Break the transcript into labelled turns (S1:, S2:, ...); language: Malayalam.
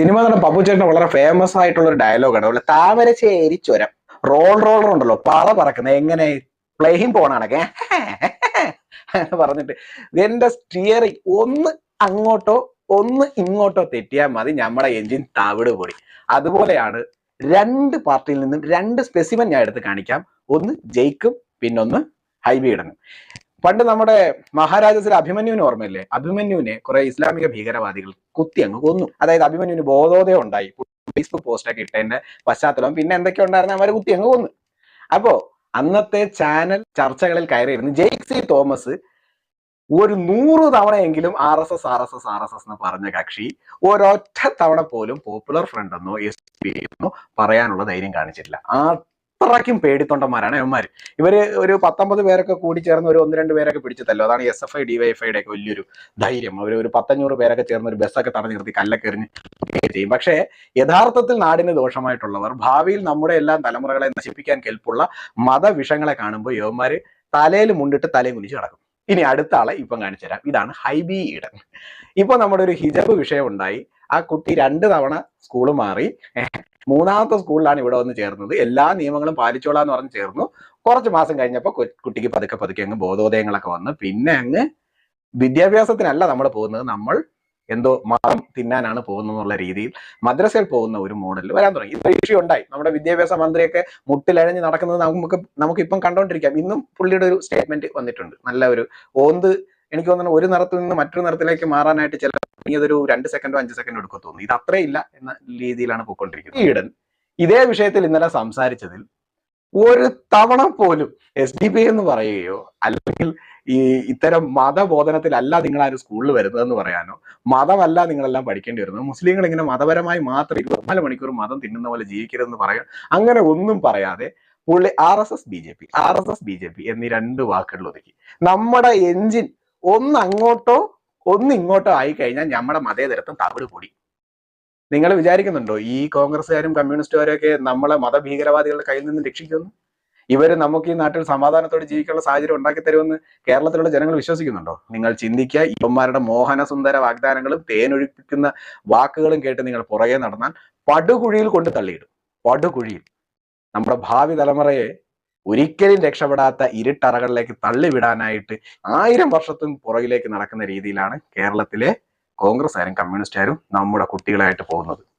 S1: സിനിമ നടൻ പപ്പുചേട്ടന് വളരെ ഫേമസ് ആയിട്ടുള്ള ഒരു ഡയലോഗാണ് അതുപോലെ താമരശ്ശേരി ചുരം. റോൾ റോളർ ഉണ്ടല്ലോ പറ പറക്കുന്ന എങ്ങനെ പ്ലെയിൻ പോണാണൊക്കെ പറഞ്ഞിട്ട്. എന്റെ സ്റ്റിയറിംഗ് ഒന്ന് അങ്ങോട്ടോ ഒന്ന് ഇങ്ങോട്ടോ തെറ്റിയാൽ മതി നമ്മുടെ എഞ്ചിൻ തവിട് പൊടി. അതുപോലെയാണ് രണ്ട് പാർട്ടിയിൽ നിന്നും രണ്ട് സ്പെസിമൻ ഞാൻ എടുത്ത് കാണിക്കാം. ഒന്ന് ജയിക്കും പിന്നൊന്ന് ഹൈബീഡനും പണ്ട് നമ്മുടെ മഹാരാജസിലെ അഭിമന്യുവിന് ഓർമ്മയില്ലേ? അഭിമന്യുവിനെ കുറെ ഇസ്ലാമിക ഭീകരവാദികൾ കുത്തി അങ്ങ് കൊന്നു. അതായത് അഭിമന്യുവിന് ബോധോദയം ഉണ്ടായി. ഫേസ്ബുക്ക് പോസ്റ്റ് ഒക്കെ ഇട്ടതിന്റെ പശ്ചാത്തലം പിന്നെ എന്തൊക്കെ ഉണ്ടായിരുന്നു? അവരെ കുത്തി അങ്ങ് കൊന്നു. അപ്പോ അന്നത്തെ ചാനൽ ചർച്ചകളിൽ കയറിയിരുന്നു ജെയ്ക് സി തോമസ് ഒരു നൂറ് തവണയെങ്കിലും R S S R S S R S S എന്ന് പറഞ്ഞ കക്ഷി ഒരൊറ്റ തവണ പോലും പോപ്പുലർ ഫ്രണ്ട് എന്നോ എസ് പി എന്നോ പറയാനുള്ള ധൈര്യം കാണിച്ചിട്ടില്ല. അത്രയ്ക്കും പേടിത്തൊണ്ടന്മാരാണ് ഇവന്മാർ ഇവർ ഒരു പത്തൊമ്പത് പേരൊക്കെ കൂടി ചേർന്ന് ഒരു ഒന്ന് രണ്ട് പേരൊക്കെ പിടിച്ചതല്ലോ അതാണ് എസ് എഫ് ഐ ഡിവൈഎഫ്ഐയുടെ ഒക്കെ വലിയൊരു ധൈര്യം. അവർ ഒരു പത്തഞ്ഞൂറ് പേരൊക്കെ ചേർന്ന് ഒരു ബസ്സൊക്കെ തടഞ്ഞു നിർത്തി കല്ലൊക്കെ എറിഞ്ഞ് ചെയ്യും. പക്ഷേ യഥാർത്ഥത്തിൽ നാടിന് ദോഷമായിട്ടുള്ളവർ ഭാവിയിൽ നമ്മുടെ എല്ലാം തലമുറകളെ നശിപ്പിക്കാൻ കെൽപ്പുള്ള മതവിഷങ്ങളെ കാണുമ്പോൾ യവന്മാര് തലയിൽ മുണ്ടിട്ട് തലയും കുനിച്ച് കിടക്കും ഇനി അടുത്ത ആളെ ഇപ്പം കാണിച്ചു തരാം. ഇതാണ് ഹൈബി ഈഡൻ. ഇപ്പൊ നമ്മുടെ ഒരു ഹിജബ് വിഷയം ഉണ്ടായി. ആ കുട്ടി രണ്ട് തവണ സ്കൂൾ മാറി. മൂന്നാമത്തെ സ്കൂളിലാണ് ഇവിടെ വന്ന് ചേർന്നത്. എല്ലാ നിയമങ്ങളും പാലിച്ചോളാം എന്ന് പറഞ്ഞ് ചേർന്നു. കുറച്ച് മാസം കഴിഞ്ഞപ്പോൾ കുട്ടിക്ക് പതുക്കെ പതുക്കെ അങ്ങ് ബോധോദയങ്ങളൊക്കെ വന്ന് പിന്നെ അങ്ങ് വിദ്യാഭ്യാസത്തിനല്ല നമ്മൾ പോകുന്നത്. നമ്മൾ എന്തോ മതം തിന്നാനാണ് പോകുന്നത് എന്നുള്ള രീതിയിൽ മദ്രസയിൽ പോകുന്ന ഒരു മോഡൽ വരാൻ തുടങ്ങി. ഇത്ര ഇഷ്യൂ ഉണ്ടായി. നമ്മുടെ വിദ്യാഭ്യാസ മന്ത്രിയൊക്കെ മുട്ടിലഴഞ്ഞ് നടക്കുന്നത് നമുക്ക് നമുക്ക് ഇപ്പം കണ്ടോണ്ടിരിക്കാം. ഇന്നും പുള്ളിയുടെ ഒരു സ്റ്റേറ്റ്മെന്റ് വന്നിട്ടുണ്ട്. നല്ല ഒരു ഓന്ത് എനിക്ക് തോന്നുന്നു ഒരു നിറത്തിൽ നിന്ന് മറ്റൊരു നിറത്തിലേക്ക് മാറാനായിട്ട് ചില ഇതൊരു രണ്ട് സെക്കൻഡോ അഞ്ച് സെക്കൻഡോ എടുക്കും തോന്നുന്നു. ഇത് അത്രയില്ല എന്ന രീതിയിലാണ് പോയിക്കൊണ്ടിരിക്കുന്നത്. ഇടൻ ഇതേ വിഷയത്തിൽ ഇന്നലെ സംസാരിച്ചതിൽ ഒരു തവണ പോലും എസ് ഡി പി എന്ന് പറയുകയോ അല്ലെങ്കിൽ ഈ ഇത്തരം മതബോധനത്തിലല്ല നിങ്ങൾ ആരും സ്കൂളിൽ വരുന്നതെന്ന് പറയാനോ മതമല്ല നിങ്ങളെല്ലാം പഠിക്കേണ്ടി വരുന്നത്. മുസ്ലിങ്ങൾ ഇങ്ങനെ മതപരമായി മാത്രം ഇരുപത്തിനാല് മണിക്കൂർ മതം തിന്നുന്ന പോലെ ജീവിക്കരുതെന്ന് പറയാൻ അങ്ങനെ ഒന്നും പറയാതെ പുള്ളി R S S B J P R S S B J P എന്നീ രണ്ട് വാക്കുകളിൽ ഒതുക്കി. നമ്മുടെ എഞ്ചിൻ ഒന്ന് അങ്ങോട്ടോ ഒന്ന് ഇങ്ങോട്ടോ ആയി കഴിഞ്ഞാൽ നമ്മുടെ മതേതരത്വം തവിട് പൊടി. നിങ്ങൾ വിചാരിക്കുന്നുണ്ടോ ഈ കോൺഗ്രസ്സുകാരും കമ്മ്യൂണിസ്റ്റുകാരും ഒക്കെ നമ്മളെ മതഭീകരവാദികളുടെ കയ്യിൽ നിന്ന് രക്ഷിക്കുന്നു? ഇവർ നമുക്ക് ഈ നാട്ടിൽ സമാധാനത്തോടെ ജീവിക്കാനുള്ള സാഹചര്യം ഉണ്ടാക്കി തരുമെന്ന് കേരളത്തിലുള്ള ജനങ്ങൾ വിശ്വസിക്കുന്നുണ്ടോ? നിങ്ങൾ ചിന്തിക്കുക ഇവന്മാരുടെ മോഹന സുന്ദര വാഗ്ദാനങ്ങളും തേനൊഴിപ്പിക്കുന്ന വാക്കുകളും കേട്ട് നിങ്ങൾ പുറകെ നടന്നാൽ പടുകുഴിയിൽ കൊണ്ട് തള്ളിയിടും. പടുകുഴിയിൽ. നമ്മുടെ ഭാവി തലമുറയെ ഒരിക്കലും രക്ഷപ്പെടാത്ത ഇരുട്ടറകളിലേക്ക് തള്ളിവിടാനായിട്ട് ആയിരം വർഷത്തിന് പുറകിലേക്ക് നടക്കുന്ന രീതിയിലാണ് കേരളത്തിലെ കോൺഗ്രസ്സുകാരും കമ്മ്യൂണിസ്റ്റുകാരും നമ്മുടെ കുട്ടികളായിട്ട് പോകുന്നത്.